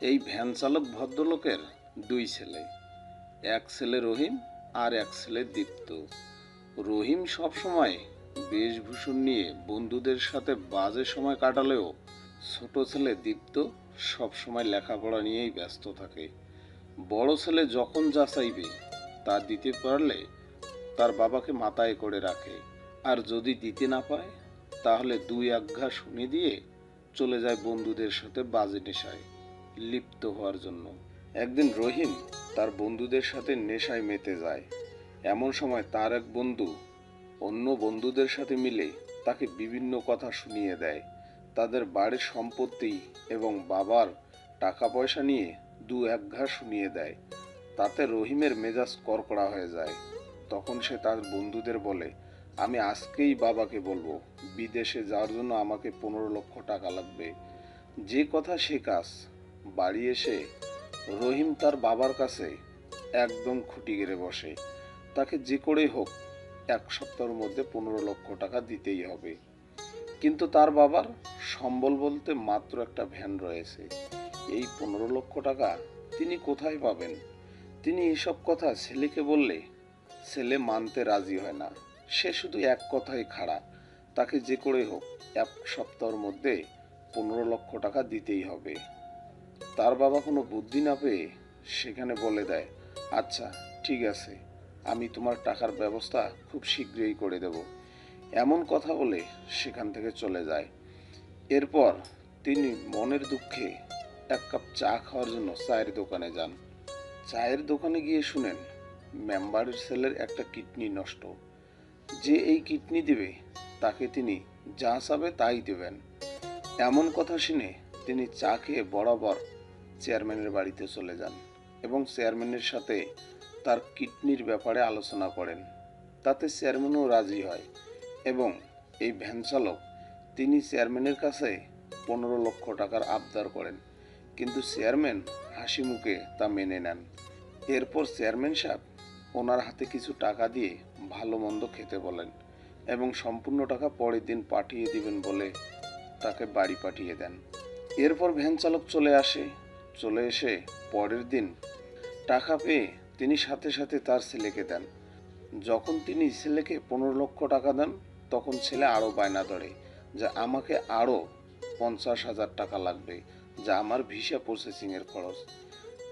এই ভ্যান চালক ভদ্রলোকের দুই ছেলে। এক ছেলে রহিম আর এক ছেলে দীপ্ত। রহিম সবসময় বেশভূষণ নিয়ে বন্ধুদের সাথে বাজে সময় কাটালেও ছোট ছেলে দীপ্ত সবসময় লেখাপড়া নিয়েই ব্যস্ত থাকে। বড় ছেলে যখন যা চাইবে তা দিতে পারলে তার বাবাকে মাথায় করে রাখে। আর যদি দিতে না পায়, তাহলে দুই আজ্ঞা শুনে দিয়ে চলে যায় বন্ধুদের সাথে বাজে নেশায়। লিপ্ত হওয়ার জন্য। একদিন রহিম তার বন্ধুদের সাথে নেশায় মেতে যায়। এমন সময় তার এক বন্ধু অন্য বন্ধুদের সাথে মিলে তাকে বিভিন্ন কথা শুনিয়ে দেয়। তাদের বাড়ির সম্পত্তি এবং বাবার টাকা পয়সা নিয়ে দু এক ঘা শুনিয়ে দেয়। তাতে রহিমের মেজাজ করকড়া হয়ে যায়। তখন সে তার বন্ধুদের বলে, আমি আজকেই বাবাকে বলব, বিদেশে যাওয়ার জন্য আমাকে পনেরো লক্ষ টাকা লাগবে। যে কথা সে কাজ বাড়ি এসে রহিম তার বাবার কাছে একদম খুঁটি গেড়ে বসে। তাকে যে করেই হোক, এক সপ্তাহের মধ্যে পনেরো লক্ষ টাকা দিতেই হবে। কিন্তু তার বাবার সম্বল বলতে মাত্র একটা ভ্যান রয়েছে। এই পনেরো লক্ষ টাকা তিনি কোথায় পাবেন? তিনি এসব কথা ছেলেকে বললে ছেলে মানতে রাজি হয় না। সে শুধু এক কথাই খাড়া। তাকে যে করে হোক, এক সপ্তাহের মধ্যে পনেরো লক্ষ টাকা দিতেই হবে। তার বাবা কোনো বুদ্ধি না পেয়ে সেখানে বলে দেয় আচ্ছা ঠিক আছে, আমি তোমার টাকার ব্যবস্থা খুব শীঘ্রই করে দেব। এমন কথা বলে সেখান থেকে চলে যায়। এরপর তিনি মনের দুঃখে এক কাপ চা খাওয়ার জন্য চায়ের দোকানে যান। চায়ের দোকানে গিয়ে শুনেন, মেম্বারের ছেলের একটা কিডনি নষ্ট। যে এই কিডনি দেবে, তাকে তিনি যা চাবে তাই দেবেন। এমন কথা শুনে তিনি চা খেয়ে বরাবর চেয়ারম্যানের বাড়িতে চলে যান এবং চেয়ারম্যানের সাথে তার কিডনির ব্যাপারে আলোচনা করেন। তাতে চেয়ারম্যানও রাজি হয় এবং এই ভ্যান চালক তিনি চেয়ারম্যানের কাছে পনেরো লক্ষ টাকার আবদার করেন। কিন্তু চেয়ারম্যান হাসি মুখে তা মেনে নেন। এরপর চেয়ারম্যান সাহেব ওনার হাতে কিছু টাকা দিয়ে ভালো মন্দ খেতে বলেন এবং সম্পূর্ণ টাকা পরের দিন পাঠিয়ে দিবেন বলে তাকে বাড়ি পাঠিয়ে দেন। এরপর ভ্যান চালক চলে আসে চলে এসে পরের দিন টাকা পেয়ে তিনি সাথে সাথে তার ছেলেকে দেন। যখন তিনি ছেলেকে পনেরো লক্ষ টাকা দেন, তখন ছেলে আরও বায়না ধরে যে আমাকে আরও পঞ্চাশ হাজার টাকা লাগবে, যা আমার ভিসা প্রসেসিংয়ের খরচ।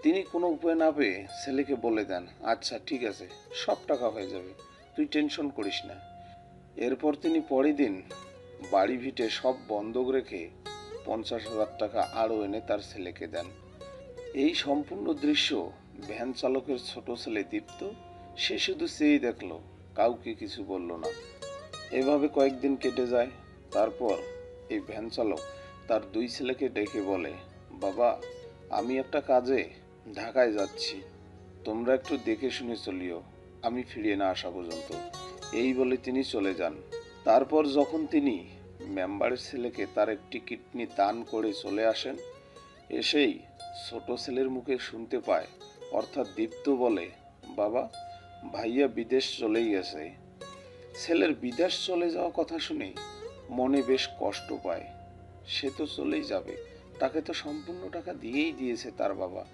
তিনি কোনো উপায় না পেয়ে ছেলেকে বলে দেন আচ্ছা ঠিক আছে, সব টাকা হয়ে যাবে, তুই টেনশন করিস না। এরপর তিনি পরের দিন বাড়ি ভিটে সব বন্ধক রেখে পঞ্চাশ হাজার টাকা আরও এনে তার ছেলেকে দেন। এই সম্পূর্ণ দৃশ্য ভ্যান চালকের ছোট ছেলে দীপ্ত। সে শুধু চেয়েই দেখল, কাউকে কিছু বলল না। এভাবে কয়েকদিন কেটে যায়। তারপর এই ভ্যান চালক তার দুই ছেলেকে ডেকে বলে, বাবা, আমি একটা কাজে ঢাকায় যাচ্ছি। তোমরা একটু দেখে শুনে চলিও। আমি ফিরিয়ে না আসা পর্যন্ত। এই বলে তিনি চলে যান। তারপর যখন তিনি মেম্বারের ছেলেকে তার একটি কিডনি দান করে চলে আসেন, এসেই ছোট ছেলের মুখে শুনতে পায়। অর্থাৎ দীপ্ত বলে, বাবা, ভাইয়া বিদেশ চলেই গেছে। ছেলের বিদেশ চলে যাওয়া কথা শুনে মনে বেশ কষ্ট পায়। সে তো চলেই যাবে। তাকে তো সম্পূর্ণ টাকা দিয়েই দিয়েছে তার বাবা।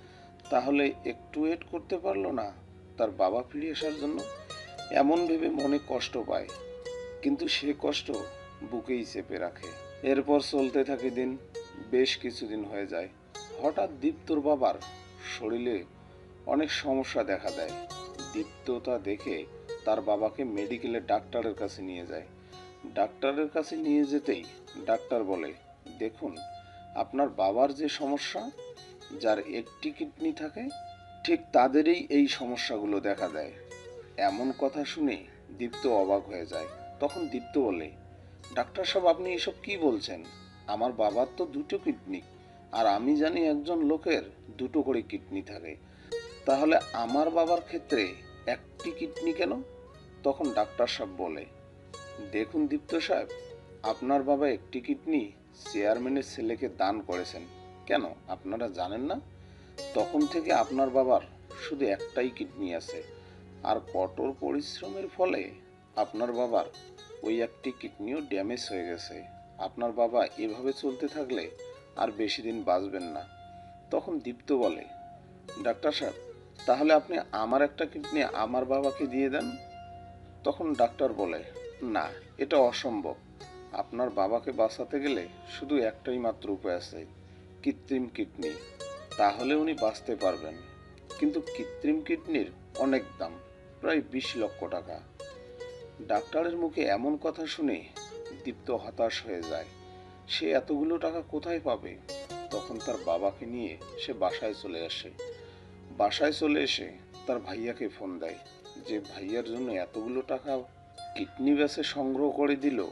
তাহলে একটু ওয়েট করতে পারল না তার বাবা ফিরে আসার জন্য? এমন ভেবে মনে কষ্ট পায়। কিন্তু সে কষ্ট বুকেই চেপে রাখে। এরপর চলতে থাকে দিন। বেশ কিছুদিন হয়ে যায়। হঠাৎ দীপ্তর বাবার শরীরে অনেক সমস্যা দেখা দেয়। দীপ্ত তা দেখে তার বাবাকে মেডিকেলে ডাক্তারের কাছে নিয়ে যায়। ডাক্তারের কাছে নিয়ে যেতেই ডাক্তার বলে, দেখুন, আপনার বাবার যে সমস্যা, যার একটি কিডনি থাকে, ঠিক তাদেরই এই সমস্যাগুলো দেখা দেয়। এমন কথা শুনে দীপ্ত অবাক হয়ে যায়। তখন দীপ্ত বলে, ডাক্তার সাহেব, আপনি এসব কি বলছেন? আমার বাবার তো দুটো কিডনি আর আমি জানি একজন লোকের দুটো করে কিডনি থাকে। তাহলে আমার বাবার ক্ষেত্রে একটি কিডনি কেন? তখন ডাক্তার সাহেব বলে, দেখুন দীপ্ত সাহেব, আপনার বাবা একটি কিডনি চেয়ারম্যানের ছেলেকে দান করেছেন। কেন? আপনারা জানেন না? তখন থেকে আপনার বাবার শুধু একটাই কিডনি আছে। আর কঠোর পরিশ্রমের ফলে আপনার বাবার ওই একটি কিডনিও ড্যামেজ হয়ে গেছে। আপনার বাবা এভাবে চলতে থাকলে আর বেশি দিন বাঁচবেন না। তখন দীপ্ত বলে, ডাক্তার সাহেব, তাহলে আপনি আমার একটা কিডনি আমার বাবাকে দিয়ে দেন? তখন ডাক্তার বলে, না, এটা অসম্ভব। আপনার বাবাকে বাঁচাতে গেলে শুধু একটাই মাত্র উপায় আছে, কৃত্রিম কিডনি। তাহলে উনি বাঁচতে পারবেন। কিন্তু কৃত্রিম কিডনির অনেক দাম, প্রায় বিশ লক্ষ টাকা। ডাক্তারের মুখে এমন কথা শুনে দীপ্ত হতাশ হয়ে যায়। সে এতগুলো টাকা কোথায় পাবে? তখন তার বাবাকে নিয়ে সে বাসায় চলে আসে। বাসায় চলে এসে তার ভাইয়াকে ফোন দেয়। যে ভাইয়ার জন্য এতগুলো টাকা কিডনি বেসে সংগ্রহ করে দিল,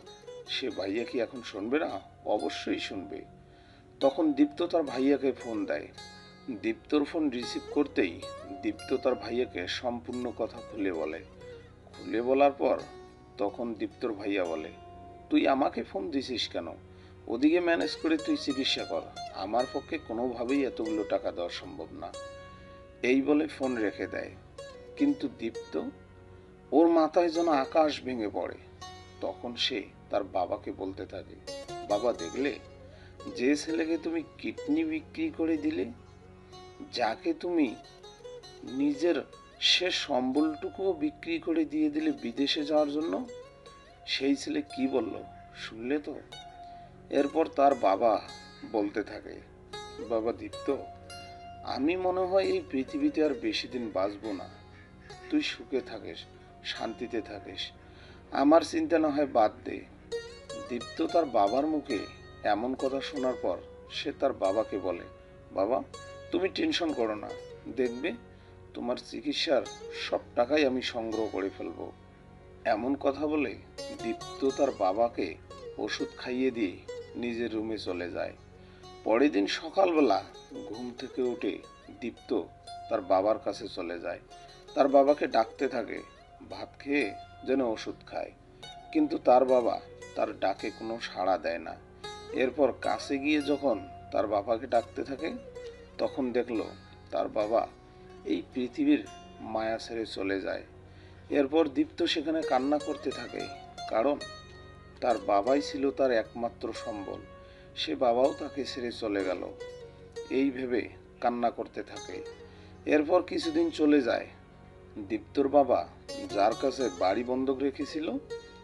সে ভাইয়া কি এখন শুনবে না? অবশ্যই শুনবে। তখন দীপ্ত তার ভাইয়াকে ফোন দেয়। দীপ্তর ফোন রিসিভ করতেই দীপ্ত তার ভাইয়াকে সম্পূর্ণ কথা খুলে বলে। খুলে বলার পর তখন দীপ্তর ভাইয়া বলে, তুই আমাকে ফোন দিছিস কেন? ওদিকে ম্যানেজ করে তুই চিকিৎসা কর। আমার পক্ষে কোনোভাবেই এতগুলো টাকা দেওয়া সম্ভব না। এই বলে ফোন রেখে দেয়। কিন্তু দীপ্ত, ওর মাথায় যেন আকাশ ভেঙে পড়ে। তখন সে তার বাবাকে বলতে থাকে, বাবা, দেখলে? যে ছেলেকে তুমি কিডনি বিক্রি করে দিলে, যাকে তুমি নিজের সে সম্বলটুকুও বিক্রি করে দিয়ে দিলে বিদেশে যাওয়ার জন্য, সেই ছেলে কি বলল? শুনলে তো? এরপর তার বাবা বলতে থাকে, বাবা দীপ্ত, আমি মনে হয় এই পৃথিবীতে আর বেশি দিন বাঁচবো না। তুই সুখে থাকিস, শান্তিতে থাকিস। আমার চিন্তা না হয় বাদ দে। দীপ্ত তার বাবার মুখে এমন কথা শোনার পর সে তার বাবাকে বলে, বাবা, তুমি টেনশন করো না। দেখবে, তোমার চিকিৎসার সব টাকাই আমি সংগ্রহ করে ফেলব। এমন কথা বলে দীপ্ত তার বাবাকে ওষুধ খাইয়ে দিয়ে নিজের রুমে চলে যায়। পরের দিন সকালবেলা ঘুম থেকে উঠে দীপ্ত তার বাবার কাছে চলে যায়। তার বাবাকে ডাকতে থাকে, ভাত খেয়ে যেন ওষুধ খায়। কিন্তু তার বাবা তার ডাকে কোনো সাড়া দেয় না। এরপর কাছে গিয়ে যখন তার বাবাকে ডাকতে থাকে, তখন দেখল তার বাবা এই পৃথিবীর মায়া ছেড়ে চলে যায়। এরপর দীপ্ত সেখানে কান্না করতে থাকে, কারণ তার বাবাই ছিল তার একমাত্র সম্বল। সে বাবাও তাকে ছেড়ে চলে গেল। এই ভেবে কান্না করতে থাকে। এরপর কিছুদিন চলে যায়। দীপ্তর বাবা যার কাছে বাড়ি বন্ধক রেখেছিল,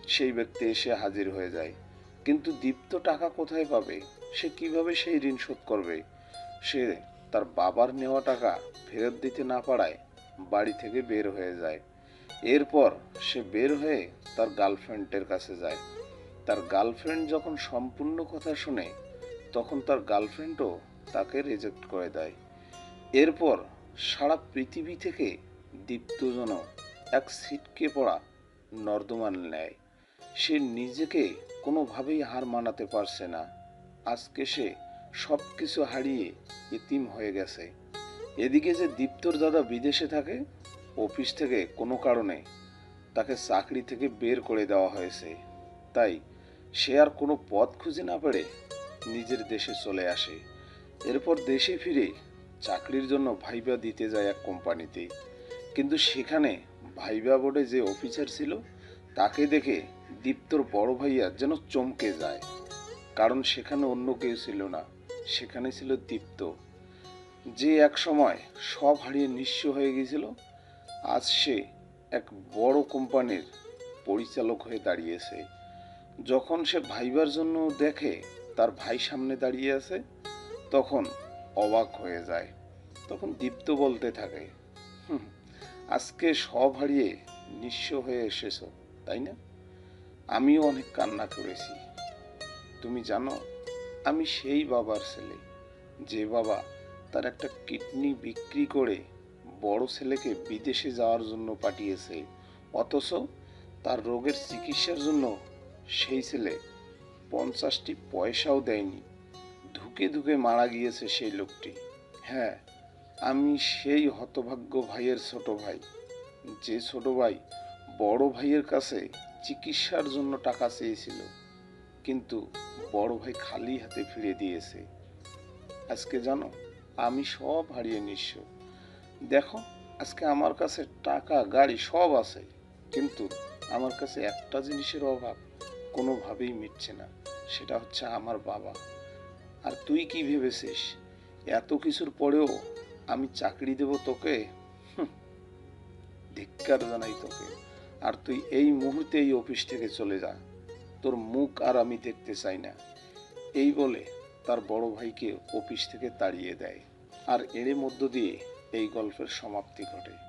সেই ব্যক্তি এসে হাজির হয়ে যায়। কিন্তু দীপ্ত টাকা কোথায় পাবে? সে কীভাবে সেই ঋণ শোধ করবে? সে তার বাবার নেওয়া টাকা ফেরত দিতে না পারায় বাড়ি থেকে বের হয়ে যায়। এরপর সে বের হয়ে তার গার্লফ্রেন্ডের কাছে যায়। তার গার্লফ্রেন্ড যখন সম্পূর্ণ কথা শুনে, তখন তার গার্লফ্রেন্ডও তাকে রিজেক্ট করে দেয়। এরপর সারা পৃথিবী থেকে দীপ্তজন এক সিটকে পড়া নর্দমান নেয় সে নিজেকে কোনোভাবেই হার মানাতে পারছে না। আজকে সে সব কিছু হারিয়ে ইতিম হয়ে গেছে। এদিকে যে দীপ্তর দাদা বিদেশে থাকে, অফিস থেকে কোনো কারণে তাকে চাকরি থেকে বের করে দেওয়া হয়েছে। তাই সে আর কোনো পথ খুঁজে না পেরে নিজের দেশে চলে আসে। এরপর দেশে ফিরে চাকরির জন্য ভাইবা দিতে যায় এক কোম্পানিতে। কিন্তু সেখানে ভাইবা বোর্ডে যে অফিসার ছিল, তাকে দেখে দীপ্তর বড় ভাইয়া যেন চমকে যায়। কারণ সেখানে অন্য কেউ ছিল না, সেখানে ছিল দীপ্ত। যে এক সময় সব হারিয়ে নিঃস্ব হয়ে গিয়েছিল, আজ সে এক বড় কোম্পানির পরিচালক হয়ে দাঁড়িয়েছে। যখন সে ভাইবার জন্য দেখে তার ভাই সামনে দাঁড়িয়ে আছে তখন অবাক হয়ে যায় তখন দীপ্ত বলতে থাকে "হুম, আজকে সব হারিয়ে নিঃস্ব হয়ে এসেছ তাই না? আমিও অনেক কান্না করেছি। তুমি জানো আমি সেই বাবার ছেলে যে বাবা তার একটা কিডনি বিক্রি করে বড় ছেলেকে বিদেশে যাওয়ার জন্য পাঠিয়েছে অথচ তার রোগের চিকিৎসার জন্য সেই ছেলে পঞ্চাশটি পয়সাও দেয়নি। ধুকে ধুকে মারা গিয়েছে সেই লোকটি। হ্যাঁ আমি সেই হতভাগ্য ভাইয়ের ছোট ভাই। যে ছোট ভাই বড় ভাইয়ের কাছে চিকিৎসার জন্য টাকা চেয়েছিল, কিন্তু বড় ভাই খালি হাতে ফিরে দিয়েছে। আজকে জানো, আমি সব হারিয়ে নিঃস্ব। দেখো, আজকে আমার কাছে টাকা, গাড়ি সব আছে, কিন্তু আমার কাছে একটা জিনিসের অভাব। কোনোভাবেই মিটছে না। সেটা হচ্ছে আমার বাবা। আর তুই কি ভেবেছিস? এত কিছুর পরেও আমি চাকরি দেব তোকে? ধিক্কার জানাই তোকে। আর তুই এই মুহূর্তে এই অফিস থেকে চলে যা। তোর মুখ আর আমি দেখতে চাই না। এই বলে তার বড় ভাইকে অফিস থেকে তাড়িয়ে দেয়। আর এর মধ্য দিয়ে এই গল্পের সমাপ্তি ঘটে।